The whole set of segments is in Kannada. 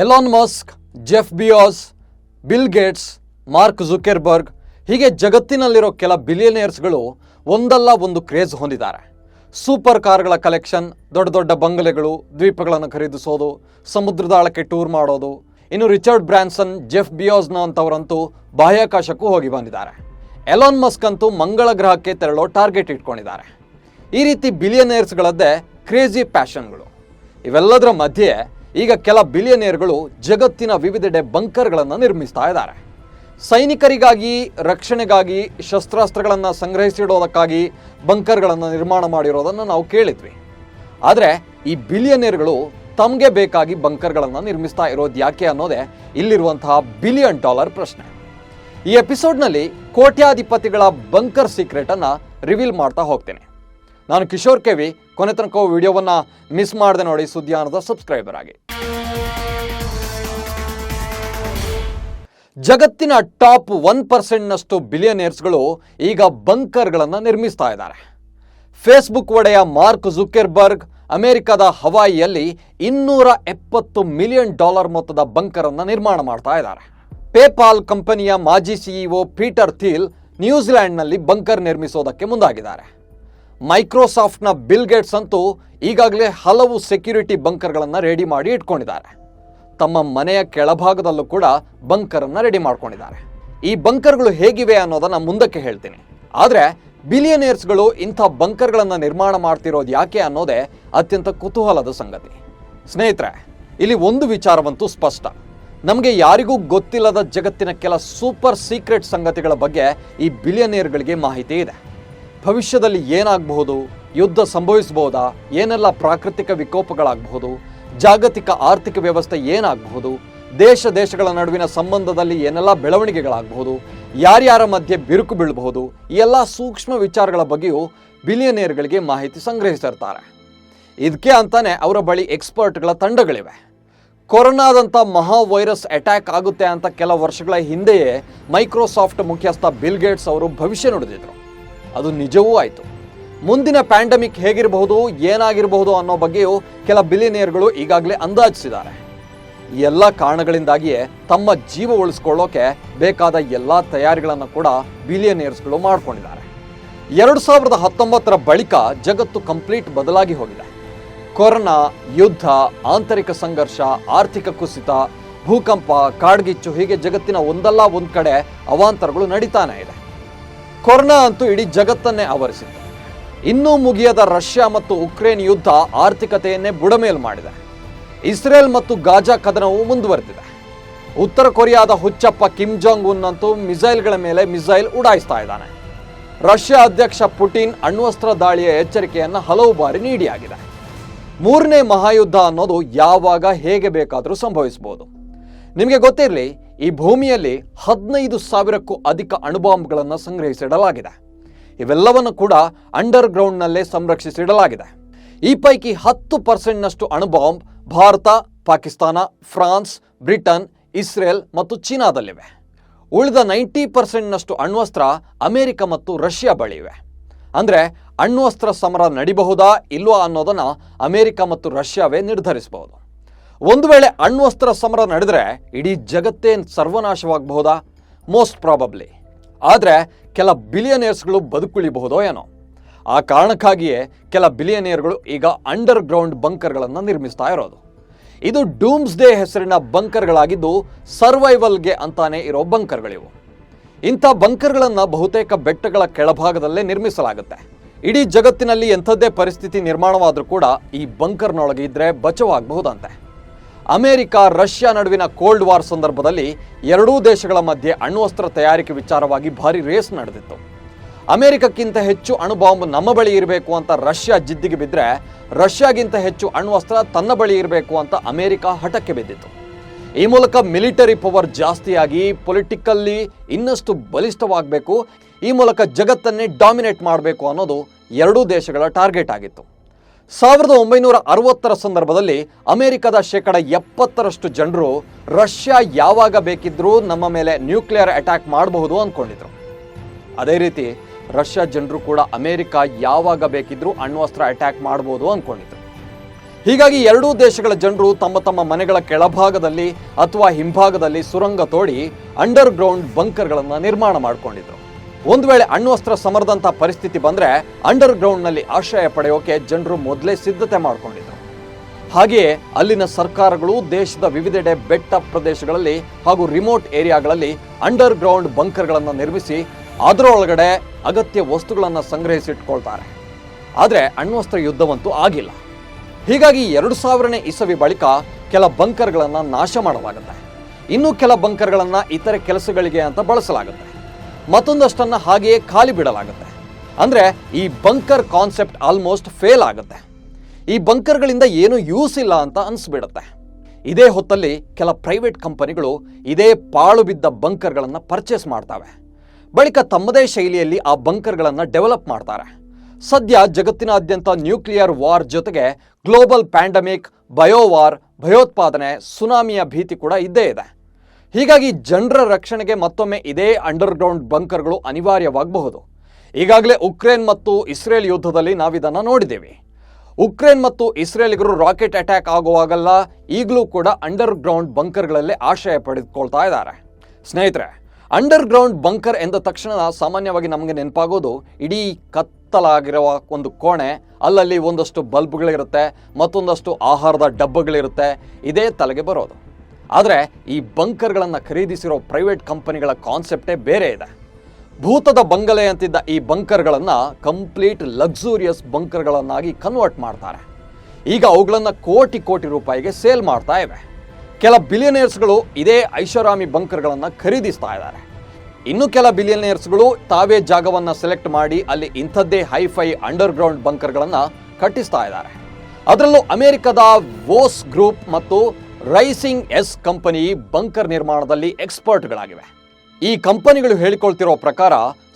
Elon Musk Jeff Bezos Bill Gates Mark Zuckerberg ಹೀಗೆ ಜಗತ್ತಿನಲ್ಲಿರೋ ಕೆಲ ಬಿಲಿಯನೇರ್ಸ್ಗಳು ಒಂದಲ್ಲ ಒಂದು ಕ್ರೇಜ್ ಹೊಂದಿದ್ದಾರೆ. ಸೂಪರ್ ಕಾರ್ಗಳ ಕಲೆಕ್ಷನ್ ದೊಡ್ಡ ದೊಡ್ಡ ಬಂಗಲೆಗಳು, ದ್ವೀಪಗಳನ್ನು ಖರೀದಿಸೋದು ಸಮುದ್ರದ ಆಳಕ್ಕೆ ಟೂರ್ ಮಾಡೋದು, ಇನ್ನು ರಿಚರ್ಡ್ ಬ್ರ್ಯಾನ್ಸನ್ ಜೆಫ್ ಬಿಯೋಸ್ನ ಅಂತವರಂತೂ ಬಾಹ್ಯಾಕಾಶಕ್ಕೂ ಹೋಗಿ ಬಂದಿದ್ದಾರೆ. ಎಲಾನ್ ಮಸ್ಕ್ ಅಂತೂ ಮಂಗಳ ಗ್ರಹಕ್ಕೆ ತೆರಳೋ ಟಾರ್ಗೆಟ್ ಇಟ್ಕೊಂಡಿದ್ದಾರೆ. ಈ ರೀತಿ ಬಿಲಿಯನೇರ್ಸ್ಗಳದ್ದೇ ಕ್ರೇಜಿ ಪ್ಯಾಷನ್ಗಳು ಇವೆಲ್ಲದರ ಮಧ್ಯೆ ಈಗ ಕೆಲ ಬಿಲಿಯನೇರ್ಗಳು ಜಗತ್ತಿನ ವಿವಿಧೆಡೆ ಬಂಕರ್ಗಳನ್ನು ನಿರ್ಮಿಸ್ತಾ ಇದ್ದಾರೆ. ಸೈನಿಕರಿಗಾಗಿ, ರಕ್ಷಣೆಗಾಗಿ, ಶಸ್ತ್ರಾಸ್ತ್ರಗಳನ್ನು ಸಂಗ್ರಹಿಸಿಡೋದಕ್ಕಾಗಿ ಬಂಕರ್ಗಳನ್ನು ನಿರ್ಮಾಣ ಮಾಡಿರೋದನ್ನು ನಾವು ಕೇಳಿದ್ವಿ. ಆದರೆ ಈ ಬಿಲಿಯನೇರ್ಗಳು ತಮಗೆ ಬೇಕಾಗಿ ಬಂಕರ್ಗಳನ್ನು ನಿರ್ಮಿಸ್ತಾ ಇರೋದು ಯಾಕೆ ಅನ್ನೋದೇ ಇಲ್ಲಿರುವಂತಹ ಬಿಲಿಯನ್ ಡಾಲರ್ ಪ್ರಶ್ನೆ. ಈ ಎಪಿಸೋಡ್ನಲ್ಲಿ ಕೋಟ್ಯಾಧಿಪತಿಗಳ ಬಂಕರ್ ಸೀಕ್ರೆಟನ್ನು ರಿವೀಲ್ ಮಾಡ್ತಾ ಹೋಗ್ತೇನೆ. ನಾನು ಕಿಶೋರ್ ಕೆವಿ. ಕೊನೆ ತನಕ ವಿಡಿಯೋವನ್ನು ಮಿಸ್ ಮಾಡದೆ ನೋಡಿ ಸುದ್ದಿಯಾನದ ಸಬ್ಸ್ಕ್ರೈಬರ್ ಆಗಿ. ಜಗತ್ತಿನ ಟಾಪ್ ಒನ್ ಪರ್ಸೆಂಟ್ನಷ್ಟು ಬಿಲಿಯನೇರ್ಸ್ಗಳು ಈಗ ಬಂಕರ್ಗಳನ್ನು ನಿರ್ಮಿಸ್ತಾ ಇದ್ದಾರೆ. ಫೇಸ್ಬುಕ್ ಒಡೆಯ ಮಾರ್ಕ್ ಜುಕೆರ್ಬರ್ಗ್ ಅಮೆರಿಕದ ಹವಾಯಿಯಲ್ಲಿ ಇನ್ನೂರ ಎಪ್ಪತ್ತು ಮಿಲಿಯನ್ ಡಾಲರ್ ಮೊತ್ತದ ಬಂಕರನ್ನು ನಿರ್ಮಾಣ ಮಾಡ್ತಾ ಇದ್ದಾರೆ. ಪೇಪಾಲ್ ಕಂಪನಿಯ ಮಾಜಿ ಸಿಇಒ ಪೀಟರ್ ಥೀಲ್ ನ್ಯೂಜಿಲೆಂಡ್ನಲ್ಲಿ ಬಂಕರ್ ನಿರ್ಮಿಸೋದಕ್ಕೆ ಮುಂದಾಗಿದ್ದಾರೆ. ಮೈಕ್ರೋಸಾಫ್ಟ್ನ ಬಿಲ್ ಗೇಟ್ಸ್ ಅಂತೂ ಈಗಾಗಲೇ ಹಲವು ಸೆಕ್ಯೂರಿಟಿ ಬಂಕರ್ಗಳನ್ನು ರೆಡಿ ಮಾಡಿ ಇಟ್ಕೊಂಡಿದ್ದಾರೆ. ತಮ್ಮ ಮನೆಯ ಕೆಳಭಾಗದಲ್ಲೂ ಕೂಡ ಬಂಕರನ್ನು ರೆಡಿ ಮಾಡ್ಕೊಂಡಿದ್ದಾರೆ. ಈ ಬಂಕರ್ಗಳು ಹೇಗಿವೆ ಅನ್ನೋದನ್ನ ಮುಂದಕ್ಕೆ ಹೇಳ್ತೀನಿ. ಆದರೆ ಬಿಲಿಯನೇರ್ಸ್ಗಳು ಇಂಥ ಬಂಕರ್ಗಳನ್ನು ನಿರ್ಮಾಣ ಮಾಡ್ತಿರೋದು ಯಾಕೆ ಅನ್ನೋದೇ ಅತ್ಯಂತ ಕುತೂಹಲದ ಸಂಗತಿ. ಸ್ನೇಹಿತರೆ, ಇಲ್ಲಿ ಒಂದು ವಿಚಾರವಂತೂ ಸ್ಪಷ್ಟ. ನಮಗೆ ಯಾರಿಗೂ ಗೊತ್ತಿಲ್ಲದ ಜಗತ್ತಿನ ಕೆಲ ಸೂಪರ್ ಸೀಕ್ರೆಟ್ ಸಂಗತಿಗಳ ಬಗ್ಗೆ ಈ ಬಿಲಿಯನೇರ್ಗಳಿಗೆ ಮಾಹಿತಿ ಇದೆ. ಭವಿಷ್ಯದಲ್ಲಿ ಏನಾಗಬಹುದು? ಯುದ್ಧ ಸಂಭವಿಸಬಹುದಾ? ಏನೆಲ್ಲ ಪ್ರಾಕೃತಿಕ ವಿಕೋಪಗಳಾಗಬಹುದು? ಜಾಗತಿಕ ಆರ್ಥಿಕ ವ್ಯವಸ್ಥೆ ಏನಾಗಬಹುದು? ದೇಶ ದೇಶಗಳ ನಡುವಿನ ಸಂಬಂಧದಲ್ಲಿ ಏನೆಲ್ಲ ಬೆಳವಣಿಗೆಗಳಾಗಬಹುದು? ಯಾರ್ಯಾರ ಮಧ್ಯೆ ಬಿರುಕು ಬೀಳಬಹುದು? ಈ ಎಲ್ಲ ಸೂಕ್ಷ್ಮ ವಿಚಾರಗಳ ಬಗ್ಗೆಯೂ ಬಿಲಿಯನೇರ್ಗಳಿಗೆ ಮಾಹಿತಿ ಸಂಗ್ರಹಿಸಿರ್ತಾರೆ ಇದಕ್ಕೆ ಅಂತಾನೆ ಅವರ ಬಳಿ ಎಕ್ಸ್ಪರ್ಟ್ಗಳ ತಂಡಗಳಿವೆ. ಕೊರೋನಾದಂಥ ಮಹಾ ವೈರಸ್ ಅಟ್ಯಾಕ್ ಆಗುತ್ತೆ ಅಂತ ಕೆಲ ವರ್ಷಗಳ ಹಿಂದೆಯೇ ಮೈಕ್ರೋಸಾಫ್ಟ್ ಮುಖ್ಯಸ್ಥ ಬಿಲ್ ಗೇಟ್ಸ್ ಅವರು ಭವಿಷ್ಯ ನುಡಿದಿದ್ರು. ಅದು ನಿಜವೂ ಆಯಿತು. ಮುಂದಿನ ಪ್ಯಾಂಡಮಿಕ್ ಹೇಗಿರಬಹುದು, ಏನಾಗಿರಬಹುದು ಅನ್ನೋ ಬಗ್ಗೆಯೂ ಕೆಲ ಬಿಲಿನಿಯರ್ಗಳು ಈಗಾಗಲೇ ಅಂದಾಜಿಸಿದ್ದಾರೆ. ಎಲ್ಲ ಕಾರಣಗಳಿಂದಾಗಿಯೇ ತಮ್ಮ ಜೀವ ಉಳಿಸ್ಕೊಳ್ಳೋಕೆ ಬೇಕಾದ ಎಲ್ಲ ತಯಾರಿಗಳನ್ನು ಕೂಡ ಬಿಲಿಯನಿಯರ್ಸ್ಗಳು ಮಾಡ್ಕೊಂಡಿದ್ದಾರೆ. ಎರಡು ಸಾವಿರದ ಹತ್ತೊಂಬತ್ತರ ಬಳಿಕ ಜಗತ್ತು ಕಂಪ್ಲೀಟ್ ಬದಲಾಗಿ ಹೋಗಿದೆ. ಕೊರೋನಾ, ಯುದ್ಧ, ಆಂತರಿಕ ಸಂಘರ್ಷ, ಆರ್ಥಿಕ ಕುಸಿತ, ಭೂಕಂಪ, ಕಾಡ್ಗಿಚ್ಚು ಹೀಗೆ ಜಗತ್ತಿನ ಒಂದಲ್ಲ ಒಂದು ಕಡೆ ಅವಾಂತರಗಳು ನಡೀತಾನೆ ಇದೆ. ಕೊರೋನಾ ಅಂತೂ ಇಡೀ ಜಗತ್ತನ್ನೇ ಆವರಿಸಿತ್ತು ಇನ್ನೂ ಮುಗಿಯದ ರಷ್ಯಾ ಮತ್ತು ಉಕ್ರೇನ್ ಯುದ್ಧ ಆರ್ಥಿಕತೆಯನ್ನೇ ಬುಡಮೇಲು ಮಾಡಿದೆ. ಇಸ್ರೇಲ್ ಮತ್ತು ಗಾಜಾ ಕದನವು ಮುಂದುವರೆದಿದೆ. ಉತ್ತರ ಕೊರಿಯಾದ ಹುಚ್ಚಪ್ಪ ಕಿಮ್ ಜಾಂಗ್ ಉನ್ ಅಂತೂ ಮಿಸೈಲ್ಗಳ ಮೇಲೆ ಮಿಸೈಲ್ ಉಡಾಯಿಸ್ತಾ ಇದ್ದಾನೆ. ರಷ್ಯಾ ಅಧ್ಯಕ್ಷ ಪುಟಿನ್ ಅಣ್ವಸ್ತ್ರ ದಾಳಿಯ ಎಚ್ಚರಿಕೆಯನ್ನು ಹಲವು ಬಾರಿ ನೀಡಿಯಾಗಿದೆ ಮೂರನೇ ಮಹಾಯುದ್ಧ ಅನ್ನೋದು ಯಾವಾಗ ಹೇಗೆ ಬೇಕಾದರೂ ಸಂಭವಿಸಬಹುದು ನಿಮಗೆ ಗೊತ್ತಿರಲಿ ಈ ಭೂಮಿಯಲ್ಲಿ ಹದಿನೈದು ಸಾವಿರಕ್ಕೂ ಅಧಿಕ ಅಣುಬಾಂಬ್ಗಳನ್ನು ಸಂಗ್ರಹಿಸಿಡಲಾಗಿದೆ. ಇವೆಲ್ಲವನ್ನು ಕೂಡ ಅಂಡರ್ ಗ್ರೌಂಡ್ನಲ್ಲೇ ಸಂರಕ್ಷಿಸಿಡಲಾಗಿದೆ. ಈ ಪೈಕಿ ಹತ್ತು ಪರ್ಸೆಂಟ್ನಷ್ಟು ಅಣುಬಾಂಬ್ Bharat, Pakistan, France, Britain, Israel ಮತ್ತು ಚೀನಾದಲ್ಲಿವೆ. ಉಳಿದ ನೈಂಟಿ ಪರ್ಸೆಂಟ್ನಷ್ಟು ಅಣ್ವಸ್ತ್ರ ಅಮೆರಿಕ ಮತ್ತು ರಷ್ಯಾ ಬಳಿ ಇವೆ ಅಂದರೆ ಅಣ್ವಸ್ತ್ರ ಸಮರ ನಡಿಬಹುದಾ, ಇಲ್ವಾ ಅನ್ನೋದನ್ನು ಅಮೆರಿಕ ಮತ್ತು ರಷ್ಯಾವೇ ನಿರ್ಧರಿಸಬಹುದು ಒಂದು ವೇಳೆ ಅಣ್ವಸ್ತ್ರ ಸಮರ ನಡೆದರೆ ಇಡೀ ಜಗತ್ತೇ ಸರ್ವನಾಶವಾಗಬಹುದಾ? ಮೋಸ್ಟ್ ಪ್ರಾಬಬ್ಲಿ ಆದರೆ ಕೆಲ ಬಿಲಿಯನೇರ್ಸ್ಗಳು ಬದುಕುಳಿಬಹುದೋ ಏನೋ? ಆ ಕಾರಣಕ್ಕಾಗಿಯೇ ಕೆಲ ಬಿಲಿಯನೇರ್ಗಳು ಈಗ ಅಂಡರ್ ಗ್ರೌಂಡ್ ಬಂಕರ್ಗಳನ್ನು ನಿರ್ಮಿಸ್ತಾ ಇರೋದು. ಇದು ಡೂಮ್ಸ್ ಡೇ ಹೆಸರಿನ ಬಂಕರ್ಗಳಾಗಿದ್ದು ಸರ್ವೈವಲ್ಗೆ ಅಂತಾನೆ ಇರೋ ಬಂಕರ್ಗಳಿವು ಇಂಥ ಬಂಕರ್ಗಳನ್ನು ಬಹುತೇಕ ಬೆಟ್ಟಗಳ ಕೆಳಭಾಗದಲ್ಲೇ ನಿರ್ಮಿಸಲಾಗುತ್ತೆ. ಇಡೀ ಜಗತ್ತಿನಲ್ಲಿ ಎಂಥದ್ದೇ ಪರಿಸ್ಥಿತಿ ನಿರ್ಮಾಣವಾದರೂ ಕೂಡ ಈ ಬಂಕರ್ನೊಳಗೆ ಇದ್ರೆ ಬಚಾವಾಗಬಹುದಂತೆ ಅಮೆರಿಕ, ರಷ್ಯಾ ನಡುವಿನ ಕೋಲ್ಡ್ ವಾರ್ ಸಂದರ್ಭದಲ್ಲಿ ಎರಡೂ ದೇಶಗಳ ಮಧ್ಯೆ ಅಣ್ವಸ್ತ್ರ ತಯಾರಿಕೆ ವಿಚಾರವಾಗಿ ಭಾರಿ ರೇಸ್ ನಡೆದಿತ್ತು. ಅಮೆರಿಕಕ್ಕಿಂತ ಹೆಚ್ಚು ಅಣುಬಾಂಬ್ ನಮ್ಮ ಬಳಿ ಇರಬೇಕು ಅಂತ ರಷ್ಯಾ ಜಿದ್ದಿಗೆ ಬಿದ್ದರೆ ರಷ್ಯಾಗಿಂತ ಹೆಚ್ಚು ಅಣ್ವಸ್ತ್ರ ತನ್ನ ಬಳಿ ಇರಬೇಕು ಅಂತ ಅಮೆರಿಕ ಹಠಕ್ಕೆ ಬಿದ್ದಿತ್ತು. ಈ ಮೂಲಕ ಮಿಲಿಟರಿ ಪವರ್ ಜಾಸ್ತಿಯಾಗಿ ಪೊಲಿಟಿಕಲ್ಲಿ ಇನ್ನಷ್ಟು ಬಲಿಷ್ಠವಾಗಬೇಕು, ಈ ಮೂಲಕ ಜಗತ್ತನ್ನೇ ಡಾಮಿನೇಟ್ ಮಾಡಬೇಕು ಅನ್ನೋದು ಎರಡೂ ದೇಶಗಳ ಟಾರ್ಗೆಟ್ ಆಗಿತ್ತು. ಸಾವಿರದ ಒಂಬೈನೂರ ಅರವತ್ತರ ಸಂದರ್ಭದಲ್ಲಿ ಅಮೆರಿಕದ ಶೇಕಡ ಎಪ್ಪತ್ತರಷ್ಟು ಜನರು ರಷ್ಯಾ ಯಾವಾಗ ಬೇಕಿದ್ರೂ ನಮ್ಮ ಮೇಲೆ ನ್ಯೂಕ್ಲಿಯರ್ ಅಟ್ಯಾಕ್ ಮಾಡಬಹುದು ಅಂದ್ಕೊಂಡಿದ್ರು ಅದೇ ರೀತಿ ರಷ್ಯಾ ಜನರು ಕೂಡ ಅಮೆರಿಕ ಯಾವಾಗ ಬೇಕಿದ್ರೂ ಅಣ್ವಸ್ತ್ರ ಅಟ್ಯಾಕ್ ಮಾಡ್ಬೋದು ಅಂದ್ಕೊಂಡಿದ್ರು ಹೀಗಾಗಿ ಎರಡೂ ದೇಶಗಳ ಜನರು ತಮ್ಮ ತಮ್ಮ ಮನೆಗಳ ಕೆಳಭಾಗದಲ್ಲಿ ಅಥವಾ ಹಿಂಭಾಗದಲ್ಲಿ ಸುರಂಗ ತೋಡಿ ಅಂಡರ್ ಗ್ರೌಂಡ್ ಬಂಕರ್ಗಳನ್ನು ನಿರ್ಮಾಣ ಮಾಡಿಕೊಂಡಿದ್ರು. ಒಂದು ವೇಳೆ ಅಣ್ವಸ್ತ್ರ ಸಮರದಂಥ ಪರಿಸ್ಥಿತಿ ಬಂದ್ರೆ ಅಂಡರ್ ಗ್ರೌಂಡ್ನಲ್ಲಿ ಆಶ್ರಯ ಪಡೆಯೋಕೆ ಜನರು ಮೊದಲೇ ಸಿದ್ಧತೆ ಮಾಡಿಕೊಂಡಿದ್ರು. ಹಾಗೆಯೇ ಅಲ್ಲಿನ ಸರ್ಕಾರಗಳು ದೇಶದ ವಿವಿಧೆಡೆ ಬೆಟ್ಟ ಪ್ರದೇಶಗಳಲ್ಲಿ ಹಾಗೂ ರಿಮೋಟ್ ಏರಿಯಾಗಳಲ್ಲಿ ಅಂಡರ್ ಗ್ರೌಂಡ್ ಬಂಕರ್ಗಳನ್ನು ನಿರ್ಮಿಸಿ ಅದರೊಳಗಡೆ ಅಗತ್ಯ ವಸ್ತುಗಳನ್ನು ಸಂಗ್ರಹಿಸಿಟ್ಕೊಳ್ತಾರೆ. ಆದರೆ ಅಣ್ವಸ್ತ್ರ ಯುದ್ಧವಂತೂ ಆಗಿಲ್ಲ. ಹೀಗಾಗಿ ಎರಡು ಸಾವಿರನೇ ಇಸವಿ ಬಳಿಕ ಕೆಲ ಬಂಕರ್ಗಳನ್ನು ನಾಶ ಮಾಡಲಾಗುತ್ತೆ. ಇನ್ನೂ ಕೆಲ ಬಂಕರ್ಗಳನ್ನು ಇತರೆ ಕೆಲಸಗಳಿಗೆ ಅಂತ ಬಳಸಲಾಗುತ್ತೆ. ಮತ್ತೊಂದಷ್ಟನ್ನು ಹಾಗೆಯೇ ಖಾಲಿ ಬಿಡಲಾಗುತ್ತೆ. ಅಂದರೆ ಈ ಬಂಕರ್ ಕಾನ್ಸೆಪ್ಟ್ ಆಲ್ಮೋಸ್ಟ್ ಫೇಲ್ ಆಗುತ್ತೆ. ಈ ಬಂಕರ್ಗಳಿಂದ ಏನು ಯೂಸ್ ಇಲ್ಲ ಅಂತ ಅನಿಸ್ಬಿಡುತ್ತೆ. ಇದೇ ಹೊತ್ತಲ್ಲಿ ಕೆಲ ಪ್ರೈವೇಟ್ ಕಂಪನಿಗಳು ಇದೇ ಪಾಳು ಬಿದ್ದ ಬಂಕರ್ಗಳನ್ನು ಪರ್ಚೇಸ್ ಮಾಡ್ತವೆ. ಬಳಿಕ ತಮ್ಮದೇ ಶೈಲಿಯಲ್ಲಿ ಆ ಬಂಕರ್ಗಳನ್ನು ಡೆವಲಪ್ ಮಾಡ್ತಾರೆ. ಸದ್ಯ ಜಗತ್ತಿನಾದ್ಯಂತ ನ್ಯೂಕ್ಲಿಯರ್ ವಾರ್ ಜೊತೆಗೆ ಗ್ಲೋಬಲ್ ಪ್ಯಾಂಡಮಿಕ್ ಬಯೋವಾರ್ ಭಯೋತ್ಪಾದನೆ ಸುನಾಮಿಯ ಭೀತಿ ಕೂಡ ಇದ್ದೇ ಇದೆ. ಹೀಗಾಗಿ ಜನರ ರಕ್ಷಣೆಗೆ ಮತ್ತೊಮ್ಮೆ ಇದೇ ಅಂಡರ್ಗ್ರೌಂಡ್ ಬಂಕರ್ಗಳು ಅನಿವಾರ್ಯವಾಗಬಹುದು. ಈಗಾಗಲೇ ಉಕ್ರೇನ್ ಮತ್ತು ಇಸ್ರೇಲ್ ಯುದ್ಧದಲ್ಲಿ ನಾವಿದನ್ನು ನೋಡಿದ್ದೇವೆ. ಉಕ್ರೇನ್ ಮತ್ತು ಇಸ್ರೇಲಿಗರು ರಾಕೆಟ್ ಅಟ್ಯಾಕ್ ಆಗುವಾಗಲ್ಲ, ಈಗಲೂ ಕೂಡ ಅಂಡರ್ ಗ್ರೌಂಡ್ ಬಂಕರ್ಗಳಲ್ಲೇ ಆಶ್ರಯ ಪಡೆದುಕೊಳ್ತಾ ಇದ್ದಾರೆ. ಸ್ನೇಹಿತರೆ ಅಂಡರ್ ಗ್ರೌಂಡ್ ಬಂಕರ್ ಎಂದ ತಕ್ಷಣ ಸಾಮಾನ್ಯವಾಗಿ ನಮಗೆ ನೆನಪಾಗೋದು, ಇಡೀ ಕತ್ತಲಾಗಿರುವ ಒಂದು ಕೋಣೆ, ಅಲ್ಲಲ್ಲಿ ಒಂದಷ್ಟು ಬಲ್ಬ್ಗಳಿರುತ್ತೆ, ಮತ್ತೊಂದಷ್ಟು ಆಹಾರದ ಡಬ್ಬಗಳಿರುತ್ತೆ, ಇದೇ ತಲೆಗೆ ಬರೋದು. ಆದರೆ ಈ ಬಂಕರ್ಗಳನ್ನು ಖರೀದಿಸಿರೋ ಪ್ರೈವೇಟ್ ಕಂಪನಿಗಳ ಕಾನ್ಸೆಪ್ಟೇ ಬೇರೆ ಇದೆ. ಭೂತದ ಬಂಗಲೆ ಅಂತಿದ್ದ ಈ ಬಂಕರ್ಗಳನ್ನು ಕಂಪ್ಲೀಟ್ ಲಕ್ಸುರಿಯಸ್ ಬಂಕರ್ಗಳನ್ನಾಗಿ ಕನ್ವರ್ಟ್ ಮಾಡ್ತಾರೆ. ಈಗ ಅವುಗಳನ್ನು ಕೋಟಿ ಕೋಟಿ ರೂಪಾಯಿಗೆ ಸೇಲ್ ಮಾಡ್ತಾ ಇವೆ. ಕೆಲ ಬಿಲಿಯನೇರ್ಸ್ಗಳು ಇದೇ ಐಷಾರಾಮಿ ಬಂಕರ್ಗಳನ್ನು ಖರೀದಿಸ್ತಾ ಇದ್ದಾರೆ. ಇನ್ನು ಕೆಲ ಬಿಲಿಯನೇರ್ಸ್ಗಳು ತಾವೇ ಜಾಗವನ್ನು ಸೆಲೆಕ್ಟ್ ಮಾಡಿ ಅಲ್ಲಿ ಇಂಥದ್ದೇ ಹೈಫೈ ಅಂಡರ್ ಗ್ರೌಂಡ್ ಬಂಕರ್ಗಳನ್ನು ಕಟ್ಟಿಸ್ತಾ ಇದ್ದಾರೆ. ಅದರಲ್ಲೂ ಅಮೆರಿಕದ ವೋಸ್ ಗ್ರೂಪ್ ಮತ್ತು ರೈಸಿಂಗ್ ಎಸ್ ಕಂಪನಿ ಬಂಕರ್ ನಿರ್ಮಾಣದಲ್ಲಿ ಎಕ್ಸ್ಪರ್ಟ್ಗಳಾಗಿವೆ. ಈ ಕಂಪನಿಗಳು ಹೇಳಿಕೊಳ್ತಿರೋ ಪ್ರಕಾರ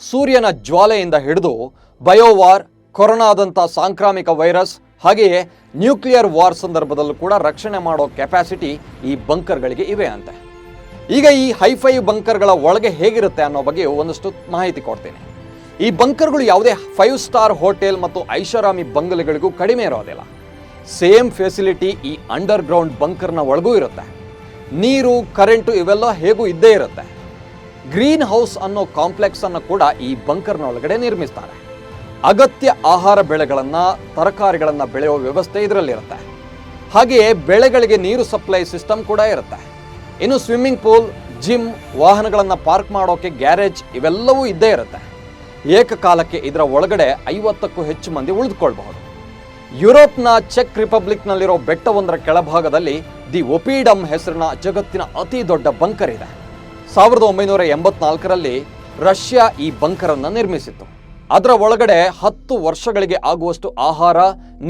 ಸೂರ್ಯನ ಜ್ವಾಲೆಯಿಂದ ಹಿಡಿದು ಬಯೋವಾರ್, ಕೊರೋನಾದಂಥ ಸಾಂಕ್ರಾಮಿಕ ವೈರಸ್, ಹಾಗೆಯೇ ನ್ಯೂಕ್ಲಿಯರ್ ವಾರ್ ಸಂದರ್ಭದಲ್ಲೂ ಕೂಡ ರಕ್ಷಣೆ ಮಾಡೋ ಕೆಪಾಸಿಟಿ ಈ ಬಂಕರ್ಗಳಿಗೆ ಇವೆ ಅಂತೆ. ಈಗ ಈ ಹೈಫೈ ಬಂಕರ್ಗಳ ಒಳಗೆ ಹೇಗಿರುತ್ತೆ ಅನ್ನೋ ಬಗ್ಗೆ ಒಂದಷ್ಟು ಮಾಹಿತಿ ಕೊಡ್ತೀನಿ. ಈ ಬಂಕರ್ಗಳು ಯಾವುದೇ ಫೈವ್ ಸ್ಟಾರ್ ಹೋಟೆಲ್ ಮತ್ತು ಐಷಾರಾಮಿ ಬಂಗಲೆಗಳಿಗೂ ಕಡಿಮೆ ಇರೋದಿಲ್ಲ. ಸೇಮ್ ಫೆಸಿಲಿಟಿ ಈ ಅಂಡರ್ ಗ್ರೌಂಡ್ ಬಂಕರ್ನ ಒಳಗೂ ಇರುತ್ತೆ. ನೀರು, ಕರೆಂಟು ಇವೆಲ್ಲ ಹೇಗೂ ಇದ್ದೇ ಇರುತ್ತೆ. ಗ್ರೀನ್ ಹೌಸ್ ಅನ್ನೋ ಕಾಂಪ್ಲೆಕ್ಸ್ ಅನ್ನು ಕೂಡ ಈ ಬಂಕರ್ನ ಒಳಗಡೆ ನಿರ್ಮಿಸ್ತಾರೆ. ಅಗತ್ಯ ಆಹಾರ ಬೆಳೆಗಳನ್ನು, ತರಕಾರಿಗಳನ್ನು ಬೆಳೆಯುವ ವ್ಯವಸ್ಥೆ ಇದರಲ್ಲಿರುತ್ತೆ. ಹಾಗೆಯೇ ಬೆಳೆಗಳಿಗೆ ನೀರು ಸಪ್ಲೈ ಸಿಸ್ಟಮ್ ಕೂಡ ಇರುತ್ತೆ. ಇನ್ನು ಸ್ವಿಮ್ಮಿಂಗ್ ಪೂಲ್, ಜಿಮ್, ವಾಹನಗಳನ್ನು ಪಾರ್ಕ್ ಮಾಡೋಕೆ ಗ್ಯಾರೇಜ್ ಇವೆಲ್ಲವೂ ಇದ್ದೇ ಇರುತ್ತೆ. ಏಕಕಾಲಕ್ಕೆ ಇದರ ಒಳಗಡೆ ಐವತ್ತಕ್ಕೂ ಹೆಚ್ಚು ಮಂದಿ ಉಳಿದುಕೊಳ್ಬಹುದು. ಯುರೋಪ್ನ ಚೆಕ್ ರಿಪಬ್ಲಿಕ್ನಲ್ಲಿರೋ ಬೆಟ್ಟವೊಂದರ ಕೆಳಭಾಗದಲ್ಲಿ ದಿ ಒಪಿಡಮ್ ಹೆಸರಿನ ಜಗತ್ತಿನ ಅತಿ ದೊಡ್ಡ ಬಂಕರ್ ಇದೆ. ಸಾವಿರದ ಒಂಬೈನೂರ ಎಂಬತ್ನಾಲ್ಕರಲ್ಲಿ ರಷ್ಯಾ ಈ ಬಂಕರನ್ನು ನಿರ್ಮಿಸಿತ್ತು. ಅದರ ಒಳಗಡೆ ಹತ್ತು ವರ್ಷಗಳಿಗೆ ಆಗುವಷ್ಟು ಆಹಾರ,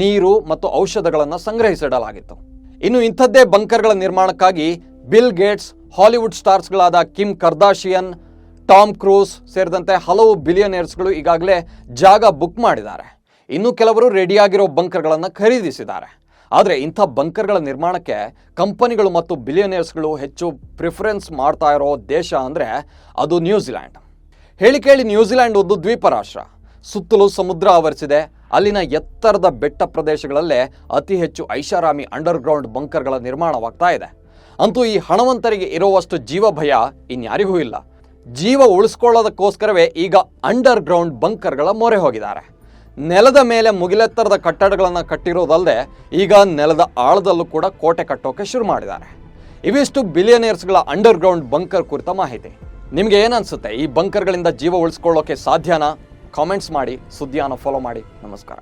ನೀರು ಮತ್ತು ಔಷಧಗಳನ್ನು ಸಂಗ್ರಹಿಸಿಡಲಾಗಿತ್ತು. ಇನ್ನು ಇಂಥದ್ದೇ ಬಂಕರ್ಗಳ ನಿರ್ಮಾಣಕ್ಕಾಗಿ ಬಿಲ್ ಗೇಟ್ಸ್, ಹಾಲಿವುಡ್ ಸ್ಟಾರ್ಸ್ಗಳಾದ ಕಿಮ್ ಕರ್ದಾಶಿಯನ್, ಟಾಮ್ ಕ್ರೂಸ್ ಸೇರಿದಂತೆ ಹಲವು ಬಿಲಿಯನೇರ್ಸ್ಗಳು ಈಗಾಗಲೇ ಜಾಗ ಬುಕ್ ಮಾಡಿದ್ದಾರೆ. ಇನ್ನು ಕೆಲವರು ರೆಡಿಯಾಗಿರೋ ಬಂಕರ್ಗಳನ್ನು ಖರೀದಿಸಿದ್ದಾರೆ. ಆದರೆ ಇಂಥ ಬಂಕರ್ಗಳ ನಿರ್ಮಾಣಕ್ಕೆ ಕಂಪನಿಗಳು ಮತ್ತು ಬಿಲಿಯನೇರ್ಸ್ಗಳು ಹೆಚ್ಚು ಪ್ರಿಫರೆನ್ಸ್ ಮಾಡ್ತಾ ಇರೋ ದೇಶ ಅಂದರೆ ಅದು ನ್ಯೂಜಿಲ್ಯಾಂಡ್. ಹೇಳಿ ಕೇಳಿ ನ್ಯೂಜಿಲ್ಯಾಂಡ್ ಒಂದು ದ್ವೀಪ ರಾಷ್ಟ್ರ ಸುತ್ತಲೂ ಸಮುದ್ರ ಆವರಿಸಿದೆ. ಅಲ್ಲಿನ ಎತ್ತರದ ಬೆಟ್ಟ ಪ್ರದೇಶಗಳಲ್ಲೇ ಅತಿ ಹೆಚ್ಚು ಐಷಾರಾಮಿ ಅಂಡರ್ಗ್ರೌಂಡ್ ಬಂಕರ್ಗಳ ನಿರ್ಮಾಣವಾಗ್ತಾ ಇದೆ. ಅಂತೂ ಈ ಹಣವಂತರಿಗೆ ಇರುವಷ್ಟು ಜೀವ ಭಯ ಇನ್ಯಾರಿಗೂ ಇಲ್ಲ. ಜೀವ ಉಳಿಸ್ಕೊಳ್ಳೋದಕ್ಕೋಸ್ಕರವೇ ಈಗ ಅಂಡರ್ ಗ್ರೌಂಡ್ ಬಂಕರ್ಗಳ ಮೊರೆ ಹೋಗಿದ್ದಾರೆ. ನೆಲದ ಮೇಲೆ ಮುಗಿಲೆತ್ತರದ ಕಟ್ಟಡಗಳನ್ನು ಕಟ್ಟಿರೋದಲ್ಲದೆ ಈಗ ನೆಲದ ಆಳದಲ್ಲೂ ಕೂಡ ಕೋಟೆ ಕಟ್ಟೋಕೆ ಶುರು ಮಾಡಿದ್ದಾರೆ. ಇವಿಷ್ಟು ಬಿಲಿಯನಿಯರ್ಸ್ಗಳ ಅಂಡರ್ ಗ್ರೌಂಡ್ ಬಂಕರ್ ಕುರಿತ ಮಾಹಿತಿ. ನಿಮಗೆ ಏನನ್ಸುತ್ತೆ ಈ ಬಂಕರ್ಗಳಿಂದ ಜೀವ ಉಳಿಸ್ಕೊಳ್ಳೋಕೆ ಸಾಧ್ಯನಾ? ಕಾಮೆಂಟ್ಸ್ ಮಾಡಿ, ಸುದ್ದಿಯನ್ನು ಫಾಲೋ ಮಾಡಿ. ನಮಸ್ಕಾರ.